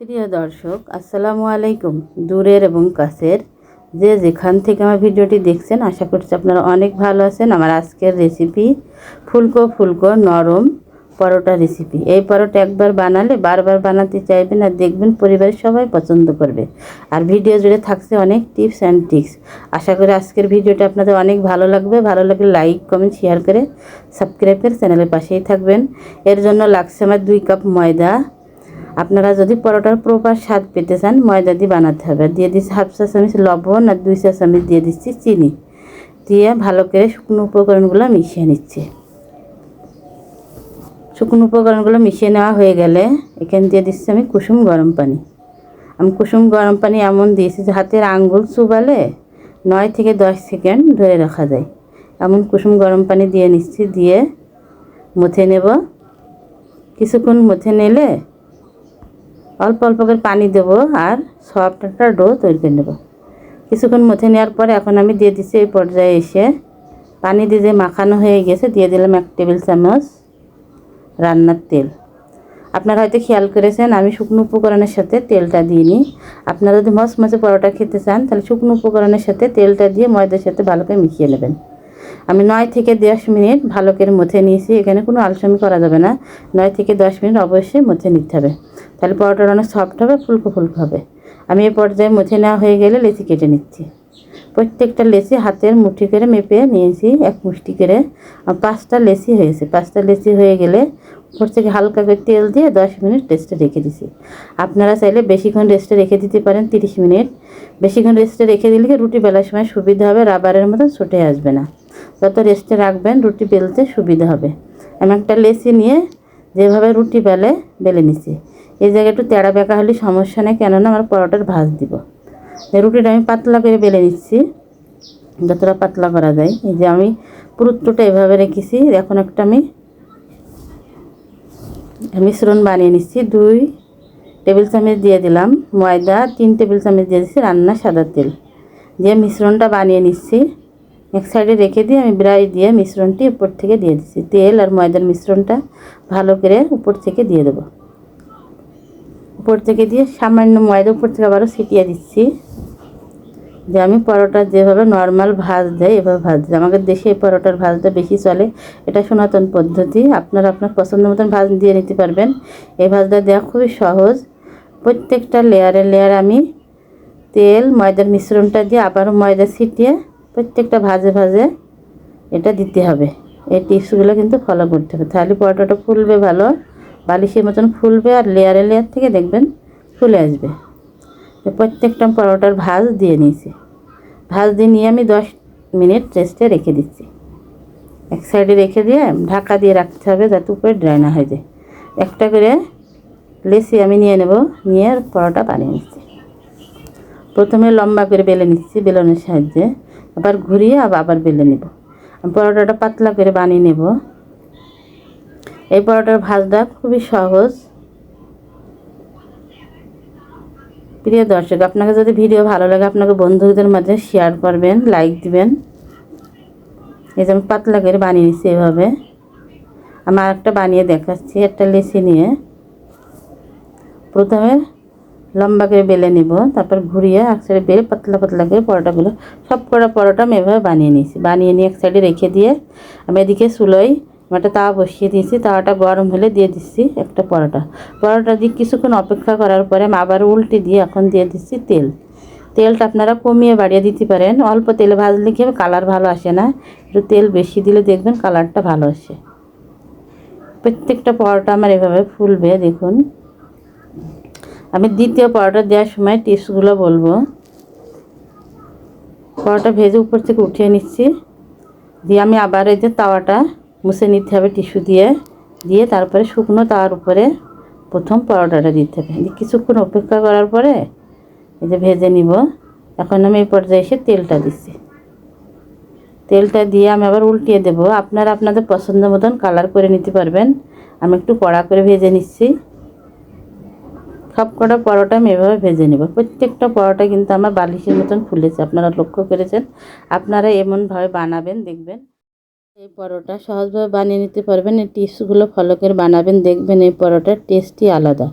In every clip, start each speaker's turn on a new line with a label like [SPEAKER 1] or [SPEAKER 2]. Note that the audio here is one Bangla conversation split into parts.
[SPEAKER 1] প্রিয় দর্শক, আসসালামু আলাইকুম, দূরের এবং কাছের। যে যেখান থেকে আমার ভিডিওটি দেখছেন, আশা করছি আপনারা অনেক ভালো আছেন। আমার আজকের রেসিপি ফুলকো ফুলকো নরম পরোটা রেসিপি এই পরোটা একবার বানালে, বারবার বানাতে চাইবেন আর দেখবেন পরিবারের সবাই পছন্দ করবে। আর ভিডিও জুড়ে থাকছে অনেক টিপস অ্যান্ড ট্রিক্স আশা করি আজকের ভিডিওটা আপনাদের অনেক ভালো লাগবে। ভালো লাগলে লাইক কমেন্ট শেয়ার করে সাবস্ক্রাইব করে চ্যানেলের পাশেই থাকবেন। এর জন্য লাগছে আমার দুই কাপ ময়দা আপনারা যদি পরোটার প্রপার স্বাদ পেতে চান, ময়দা দিয়ে বানাতে হবে। দিয়ে দিচ্ছি হাফ চা চামচ লবণ আর দুই চা চামচ দিয়ে দিচ্ছি চিনি। দিয়ে ভালো করে শুকনো উপকরণগুলো মিশিয়ে নিচ্ছি। শুকনো উপকরণগুলো মিশিয়ে নেওয়া হয়ে গেলে এখানে দিয়ে দিচ্ছি আমি কুসুম গরম পানি। আমি কুসুম গরম পানি এমন দিয়েছি যে হাতের আঙ্গুল চুবালে নয় থেকে দশ সেকেন্ড ধরে রাখা যায়। এমন কুসুম গরম পানি দিয়ে নিচ্ছি, দিয়ে মুথে নেব। কিছুক্ষণ মুথে নিলে অল্প অল্প করে পানি দেবো আর সফট একটা ডো তৈরি করে নেব। কিছুক্ষণ মুথে নেওয়ার পরে এখন আমি দিয়ে দিচ্ছি এই পর্যায়ে এসে পানি দিয়ে যে মাখানো হয়ে গেছে, দিয়ে দিলাম এক টেবিল চামচ রান্নার তেল। আপনারা হয়তো খেয়াল করেছেন, আমি শুকনো উপকরণের সাথে তেলটা দিইনি। আপনারা যদি মশ মশে পরোটা খেতে চান, তাহলে শুকনো উপকরণের সাথে তেলটা দিয়ে ময়দার সাথে ভালো করে মিশিয়ে নেবেন। আমি নয় থেকে দশ মিনিট ভালো করে নিয়েছি, এখানে কোনো আলসামি করা যাবে না। নয় থেকে দশ মিনিট অবশ্যই মুথে নিতে হবে। তাহলে পরোটাটা অনেক সফট হবে, ফুলকো ফুলকো হবে। আমি এই পর্যায়ে মুথে নেওয়া হয়ে গেলে লেচি কেটে নিচ্ছি। প্রত্যেকটা লেচি হাতের মুঠি করে মেপে নিয়েছি, এক মুষ্টি করে। পাঁচটা লেচি হয়েছে। পাঁচটা লেচি হয়ে গেলে উপর থেকে হালকা করে তেল দিয়ে দশ মিনিট রেস্টে রেখে দিছি। আপনারা চাইলে বেশিক্ষণ রেস্টে রেখে দিতে পারেন, তিরিশ মিনিট। বেশিক্ষণ রেস্টে রেখে দিলে রুটি বেলার সময় সুবিধা হবে, রাবারের মতো ছুটে আসবে না। যত রেস্টে রাখবেন, রুটি বেলতে সুবিধা হবে। আমি একটা লেসি নিয়ে যেভাবে রুটি বেলে বেলে নিছি। এই জায়গায় একটু তেড়া বেঁকা হলে সমস্যা নেই, কেননা আমার পরোটার ভাজ দিব। রুটিটা আমি পাতলা করে বেলে নিচ্ছি, যতটা পাতলা করা যায়। এই যে আমি পুরুত্বটা এভাবে রেখেছি, এখন একটা আমি, মিশ্রণ বানিয়ে নিচ্ছি। দুই টেবিল চামচ দিয়ে দিলাম ময়দা, তিন টেবিল চামচ দিয়ে দিচ্ছি রান্না সাদা তেল। দিয়ে মিশ্রণটা বানিয়ে নিচ্ছি এক সাইডে রেখে দিয়ে আমি ব্রাই দিয়ে মিশ্রণটি উপর থেকে দিয়ে দিচ্ছি। তেল আর ময়দার মিশ্রণটা ভালো করে উপর থেকে দিয়ে দেবো। উপর থেকে দিয়ে সামান্য ময়দা উপর থেকে আবারও ছিটিয়ে দিচ্ছি। যে আমি পরোটা যেভাবে নর্মাল ভাজ দেয়, এভাবে ভাজ দেয়। আমাদের দেশে এই পরোটার ভাজটা বেশি চলে। এটা সনাতন পদ্ধতি। আপনারা আপনার পছন্দ মতন ভাজ দিয়ে নিতে পারবেন। এই ভাজটা দেওয়া খুবই সহজ। প্রত্যেকটা লেয়ারে লেয়ার আমি তেল, ময়দার মিশ্রণটা দিয়ে আবারও ময়দা ছিটিয়ে প্রত্যেকটা ভাজে ভাজে এটা দিতে হবে। এই টিপসগুলো কিন্তু ফলো করতে হবে। তাহলে পরোটাটা ফুলবে ভালো, বালিশের মতন ফুলবে আর লেয়ারে লেয়ার থেকে দেখবেন ফুলে আসবে। প্রত্যেকটা পরোটার ভাজ দিয়ে নিয়েছি। ভাজ দিয়ে নিয়ে আমি দশ মিনিট রেস্টে রেখে দিচ্ছি। এক সাইডে রেখে দিয়ে ঢাকা দিয়ে রাখতে হবে যাতে উপরে ড্রাই না হয়ে যায়। একটা করে লেসি আমি নিয়ে নেব, নিয়ে পরোটা বানিয়ে নিচ্ছি। প্রথমে লম্বা করে বেলে নিচ্ছি বেলনের সাহায্যে। আবার ঘুরিয়ে আবার বেলে নেব। পরোটাটা পাতলা করে বানিয়ে নেব। এই পরোটার ভাজটা খুবই সহজ। প্রিয় দর্শক, আপনাকে যদি ভিডিও ভালো লাগে, আপনাকে বন্ধুদের মাঝে শেয়ার করবেন লাইক দিবেন। এই যে আমি পাতলা করে বানিয়ে নিচ্ছি এভাবে। আমার একটা বানিয়ে দেখাচ্ছি, একটা লেসি নিয়ে। প্রথমে লম্বা করে বেলে নিব, তারপর ঘুরিয়ে এক সাইডে বেলে, পাতলা পাতলা করে পরোটাগুলো, সব কটা পরোটা আমি এভাবে বানিয়ে নিয়েছি। বানিয়ে নিয়ে এক সাইডে রেখে দিয়ে আমি এদিকে চুলোয় একটা তাওয়া বসিয়ে দিয়েছি। তাওয়াটা গরম হলে দিয়ে দিচ্ছি একটা পরোটা। পরোটা দিয়ে কিছুক্ষণ অপেক্ষা করার পরে আমি আবার উল্টে দিয়ে এখন দিয়ে দিচ্ছি তেল। তেলটা আপনারা কমিয়ে বাড়িয়ে দিতে পারেন। অল্প তেলে ভাজলে কি কালার ভালো আসে না। একটু তেল বেশি দিলে দেখবেন কালারটা ভালো আসে। প্রত্যেকটা পরোটা আমার এভাবে ফুলবে, দেখুন। আমি দ্বিতীয় পরোটা দেওয়ার সময় টিপসগুলো বলব। পরোটা ভেজে উপর থেকে উঠিয়ে নিচ্ছি। দিয়ে আমি আবার এই যে তাওয়াটা মুছে নিতে হবে টিস্যু দিয়ে। দিয়ে তারপরে শুকনো তাওয়ার উপরে প্রথম পরোটাটা দিতে হবে। কিছুক্ষণ অপেক্ষা করার পরে এই যে ভেজে নিব। এখন আমি এই পর্যায়ে এসে তেলটা দিচ্ছি। তেলটা দিয়ে আমি আবার উল্টিয়ে দেব। আপনারা আপনাদের পছন্দ মতন কালার করে নিতে পারবেন। আমি একটু কড়া করে ভেজে নিচ্ছি। সব কটা পরোটা আমি এভাবে ভেজে নেব। প্রত্যেকটা পরোটা কিন্তু আমার বালিশের মতন ফুলেছে, আপনারা লক্ষ্য করেছেন? আপনারা এমনভাবে বানাবেন, দেখবেন। এই পরোটা সহজভাবে বানিয়ে নিতে পারবেন, এই টিপসগুলো ফলো করে বানাবেন, দেখবেন এই পরোটার টেস্টই আলাদা।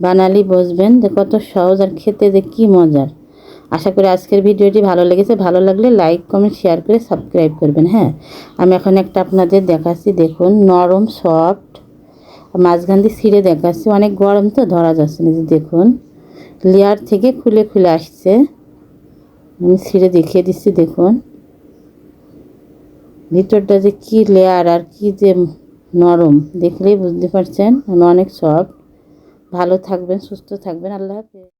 [SPEAKER 1] বানালেই বসবেন যে কত সহজ আর খেতে যে কী মজার। আশা করি আজকের ভিডিওটি ভালো লেগেছে। ভালো লাগলে লাইক কমেন্ট শেয়ার করে সাবস্ক্রাইব করবেন হ্যাঁ? আমি এখন একটা আপনাদের দেখাচ্ছি, দেখুন, নরম সফট মাঝখান দিয়ে ছিঁড়ে দেখাচ্ছি। অনেক গরম তো, ধরা যাচ্ছে না। যে দেখুন লেয়ার থেকে খুলে খুলে আসছে। আমি ছিঁড়ে দেখিয়ে দিচ্ছি, দেখুন। ভিতরটা যে কী লেয়ার আর কি যে নরম, দেখলেই বুঝতে পারছেন। অনেক সফট ভালো থাকবেন, সুস্থ থাকবেন। আল্লাহ হাফেজ।